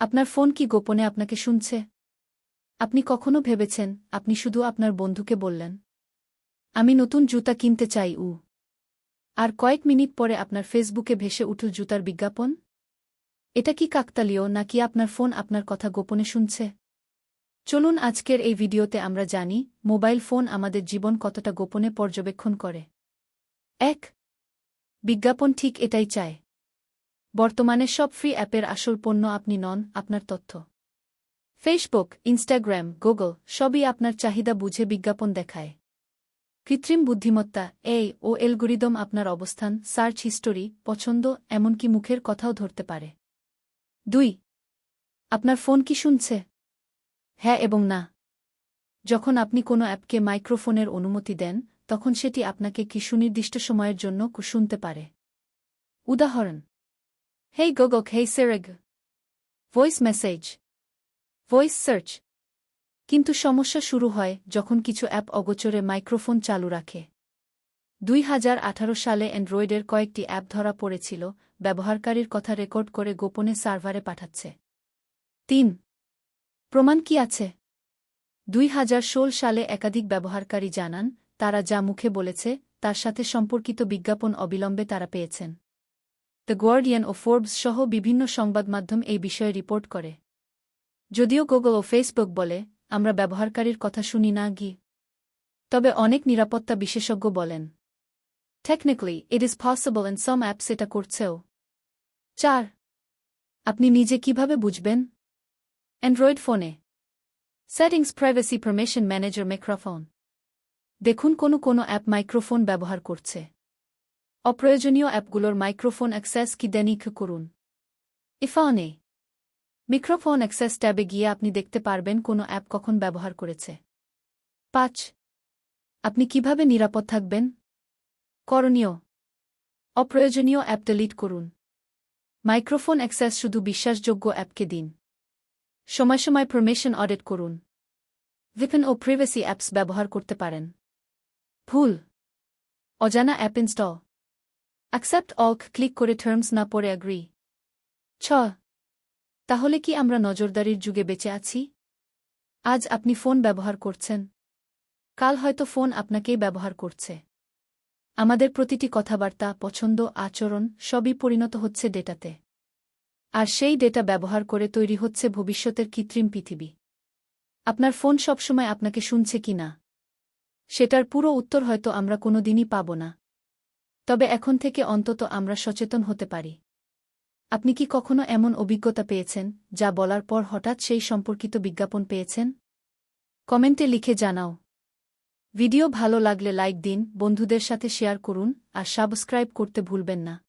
আপনার ফোন কি গোপনে আপনাকে শুনছে? আপনি কখনো ভেবেছেন আপনি শুধু আপনার বন্ধুকে বললেন, আমি নতুন জুতা কিনতে চাই উ আর কয়েক মিনিট পরে আপনার ফেসবুকে ভেসে উঠল জুতার বিজ্ঞাপন? এটা কি কাকতালীয় নাকি আপনার ফোন আপনার কথা গোপনে শুনছে? চলুন আজকের এই ভিডিওতে আমরা জানি মোবাইল ফোন আমাদের জীবন কতটা গোপনে পর্যবেক্ষণ করে। এক, বিজ্ঞাপন ঠিক এটাই চায়। বর্তমানে সব ফ্রি অ্যাপের আসল পণ্য আপনি নন, আপনার তথ্য। ফেসবুক ইনস্টাগ্রাম গুগল সবই আপনার চাহিদা বুঝে বিজ্ঞাপন দেখায়। কৃত্রিম বুদ্ধিমত্তা এই ও এলগোরিদম আপনার অবস্থান, সার্চ হিস্টোরি, পছন্দ, এমনকি মুখের কথাও ধরতে পারে। দুই, আপনার ফোন কি শুনছে? হ্যাঁ এবং না। যখন আপনি কোনো অ্যাপকে মাইক্রোফোনের অনুমতি দেন, তখন সেটি আপনাকে কি সুনির্দিষ্ট সময়ের জন্য শুনতে পারে। উদাহরণ hey Google hey Siri voice message voice search কিন্তু সমস্যা শুরু হয় যখন কিছু অ্যাপ অগোচরে মাইক্রোফোন চালু রাখে। দুই হাজার আঠারো সালে অ্যান্ড্রয়েডের কয়েকটি অ্যাপ ধরা পড়েছিল, ব্যবহারকারীর কথা রেকর্ড করে গোপনে সার্ভারে পাঠাচ্ছে। তিন। প্রমাণ কি আছে? দুই হাজার ষোল সালে একাধিক ব্যবহারকারী জানান, তারা যা মুখে বলেছে, তার সাথে সম্পর্কিত বিজ্ঞাপন অবিলম্বে তারা পেয়েছেন। দ্য গার্ডিয়ান ও ফোর্বস সহ বিভিন্ন সংবাদমাধ্যম এই বিষয়ে রিপোর্ট করে। যদিও গুগল ও ফেসবুক বলে, আমরা ব্যবহারকারীর কথা শুনি না গি। তবে অনেক নিরাপত্তা বিশেষজ্ঞ বলেন। Technically it is possible in some apps এটা করছেও। চার, আপনি নিজে কীভাবে বুঝবেন? অ্যান্ড্রয়েড ফোনে settings privacy permission manager microphone দেখুন কোনো কোনো অ্যাপ মাইক্রোফোন ব্যবহার করছে। অপ্রয়োজনীয় অ্যাপগুলোর মাইক্রোফোন অ্যাক্সেস কি দেনিক করুন। ইফানে মিক্রোফোন অ্যাক্সেস ট্যাবে গিয়ে আপনি দেখতে পারবেন কোনো অ্যাপ কখন ব্যবহার করেছে। পাঁচ, আপনি কীভাবে নিরাপদ থাকবেন? করণীয়, অপ্রয়োজনীয় অ্যাপ ডিলিট করুন। মাইক্রোফোন অ্যাক্সেস শুধু বিশ্বাসযোগ্য অ্যাপকে দিন। সময় সময় পারমিশন অডিট করুন। ভিপেন ও প্রিভেসি অ্যাপস ব্যবহার করতে পারেন। ভুল, অজানা app install accept all click করে টার্মস না পড়ে অ্যাগ্রি ছ, তাহলে কি আমরা নজরদারির যুগে বেঁচে আছি? আজ আপনি ফোন ব্যবহার করছেন। কাল হয়তো ফোন আপনাকেই ব্যবহার করছে। আমাদের প্রতিটি কথাবার্তা, পছন্দ, আচরণ সবই পরিণত হচ্ছে ডেটাতে। আর সেই ডেটা ব্যবহার করে তৈরি হচ্ছে ভবিষ্যতের কৃত্রিম পৃথিবী। আপনার ফোন সবসময় আপনাকে শুনছে কি না সেটার পুরো উত্তর হয়তো আমরা কোনোদিনই পাব না। তবে এখন থেকে অন্তত আমরা সচেতন হতে পারি। আপনি কি কখনো এমন অভিজ্ঞতা পেয়েছেন, যা বলার পর হঠাৎ সেই সম্পর্কিত বিজ্ঞাপন পেয়েছেন? কমেন্টে লিখে জানাও। ভিডিও ভালো লাগলে লাইক দিন, বন্ধুদের সাথে শেয়ার করুন, আর সাবস্ক্রাইব করতে ভুলবেন না।